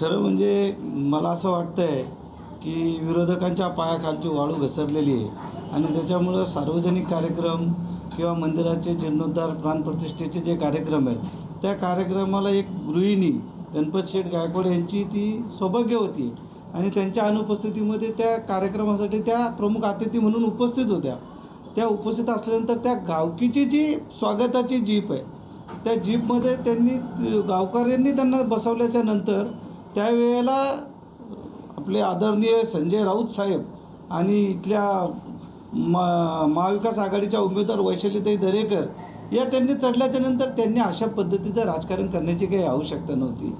खरं म्हणजे मला असं वाटतं आहे की विरोधकांच्या पायाखालची वाळू घसरलेली आहे. आणि त्याच्यामुळं सार्वजनिक कार्यक्रम किंवा मंदिराचे जीर्णोद्धार प्राणप्रतिष्ठेचे जे कार्यक्रम आहेत त्या कार्यक्रमाला एक गृहिणी गणपत शेठ गायकवाड यांची ती सौभाग्य होती. आणि त्यांच्या अनुपस्थितीमध्ये त्या कार्यक्रमासाठी त्या प्रमुख अतिथी म्हणून उपस्थित होत्या. त्या उपस्थित असल्यानंतर त्या गावकीची जी स्वागताची जीप आहे त्या जीपमध्ये त्यांनी गावकऱ्यांनी त्यांना बसवल्याच्या नंतर त्यावेळेला आपले आदरणीय संजय राऊत साहेब आणि इथल्या मा महाविकास आघाडीच्या उमेदवार वैशालीताई दरेकर या त्यांनी चढल्याच्या नंतर त्यांनी अशा पद्धतीचं राजकारण करण्याची काही आवश्यकता नव्हती.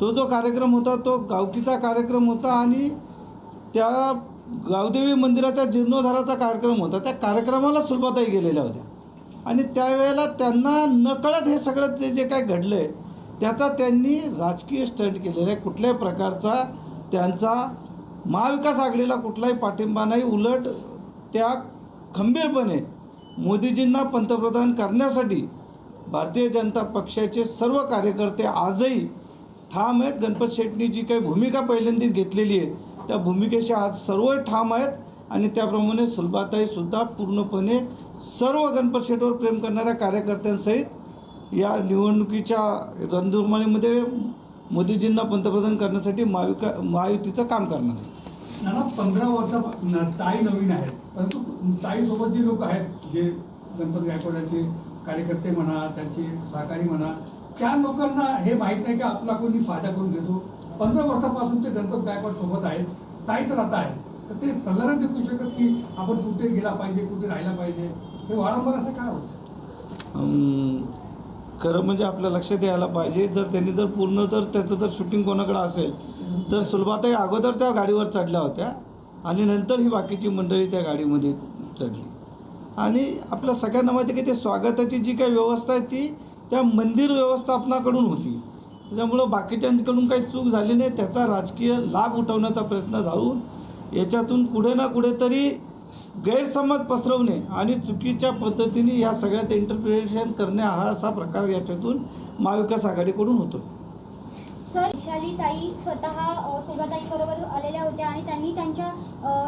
तो जो कार्यक्रम होता तो गावकीचा कार्यक्रम होता आणि त्या गावदेवी मंदिराच्या जीर्णोद्धाराचा कार्यक्रम होता. त्या कार्यक्रमाला सुरुवातही गेलेल्या होत्या. आणि त्यावेळेला त्यांना नकळत हे सगळं ते जे काय घडलं आहे त्याचा त्यांनी राजकीय स्टंट केलेला आहे. कुठल्याही प्रकारचा त्यांचा महाविकास आघाडीला कुठलाही पाठिंबा नाही. उलट त्या खंबीरपणे मोदीजींना पंतप्रधान करण्यासाठी भारतीय जनता पक्षाचे सर्व कार्यकर्ते आजही ठाम आहेत. गणपत शेट्टी जी काही भूमिका पहिल्यांदीच घेतलेली आहे त्या भूमिकेशी आज सर्व ठाम आहेत आणि त्याप्रमाणे सुलभाताईसुद्धा पूर्णपणे सर्व गणपत शेटवर प्रेम करणाऱ्या कार्यकर्त्यांसहित या निवडणुकीच्या रणधुमाळीमध्ये मोदीजींना पंतप्रधान करण्यासाठी महाविका महायुतीचं काम करणार आहे. नाना पंधरा वर्षा ताई नवीन आहेत. परंतु ताईसोबत जे लोक आहेत जे गणपत गायकवाडाचे कार्यकर्ते म्हणा त्यांचे सहकारी म्हणा त्या लोकांना हे माहीत नाही की आपला कोणी फायदा करून घेतो. पंधरा वर्षापासून ते गणपत गायकवाड सोबत आहेत. ताई तर आता आहेत. तर ते नाही देऊ शकत की आपण कुठे गेला पाहिजे कुठे राहिला पाहिजे. हे वारंवार असं काय होतं? खरं म्हणजे आपल्या लक्षात यायला पाहिजे. जर त्यांनी जर पूर्ण जर त्याचं जर शूटिंग कोणाकडं असेल तर सुलभाताई अगोदर त्या गाडीवर चढल्या होत्या आणि नंतर ही बाकीची मंडळी त्या गाडीमध्ये चढली. आणि आपल्या सगळ्यांना माहिती आहे की ते स्वागताची जी काही व्यवस्था आहे ती त्या मंदिर व्यवस्थापनाकडून होती. त्याच्यामुळं बाकीच्यांकडून काही चूक झाली नाही त्याचा राजकीय लाभ उठवण्याचा प्रयत्न झाला. याच्यातून कुठे ना कुठेतरी गैरसमज पसरवणे आणि चुकीच्या पद्धतीने या सगळ्याचं इंटरप्रिटेशन करणे हा असा प्रकार याच्यातून महाविकास आघाडीकडून होतो. सर वैशाली ताई स्वतः सुलभाताई बरोबर आलेल्या होत्या आणि त्यांनी त्यांच्या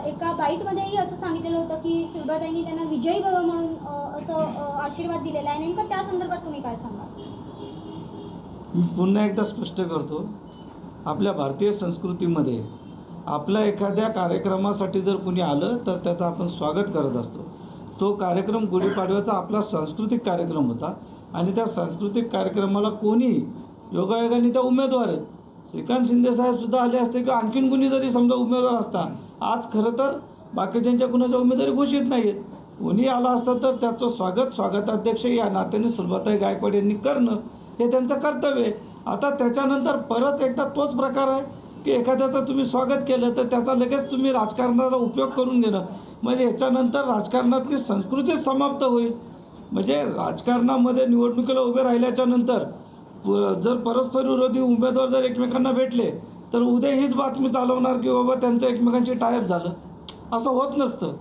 एका बाईटमध्येही असं सांगितलेलं होतं की सुलभाताईंनी त्यांना विजयी भव म्हणून असं आशीर्वाद दिलेला आहे. नेमकं त्या संदर्भात तुम्ही काय सांगा मी पुन्हा एकदा स्पष्ट करतो. आपल्या भारतीय संस्कृतीमध्ये आपल्या एखाद्या कार्यक्रमासाठी जर कुणी आलं तर त्याचं आपण स्वागत करत असतो. तो कार्यक्रम गुढीपाडव्याचा आपला सांस्कृतिक कार्यक्रम होता आणि त्या सांस्कृतिक कार्यक्रमाला कोणी योगायोगाने त्या उमेदवार आहेत. श्रीकांत शिंदेसाहेबसुद्धा आले असते किंवा आणखीन कुणी जरी समजा उमेदवार असता आज खरं तर बाकीच्यांच्या कुणाच्या उमेदवारी घोषित नाही आहेत कोणी आला असता तर त्याचं स्वागत स्वागताध्यक्ष या नात्याने सुलभाताई गायकवाड यांनी करणं हे त्यांचं कर्तव्य आहे. आता त्याच्यानंतर परत एकदा तोच प्रकार आहे. की एखाद्याचं तुम्ही स्वागत केलं तर त्याचा लगेच तुम्ही राजकारणाचा उपयोग करून घेणं. म्हणजे ह्याच्यानंतर राजकारणातली संस्कृतीच समाप्त होईल. म्हणजे राजकारणामध्ये निवडणुकीला उभे राहिल्याच्या नंतर प- जर परस्पर विरोधी उमेदवार जर एकमेकांना भेटले तर उद्या हीच बातमी चालवणार की बाबा त्यांचं एकमेकांशी टायप झालं. असं होत नसतं.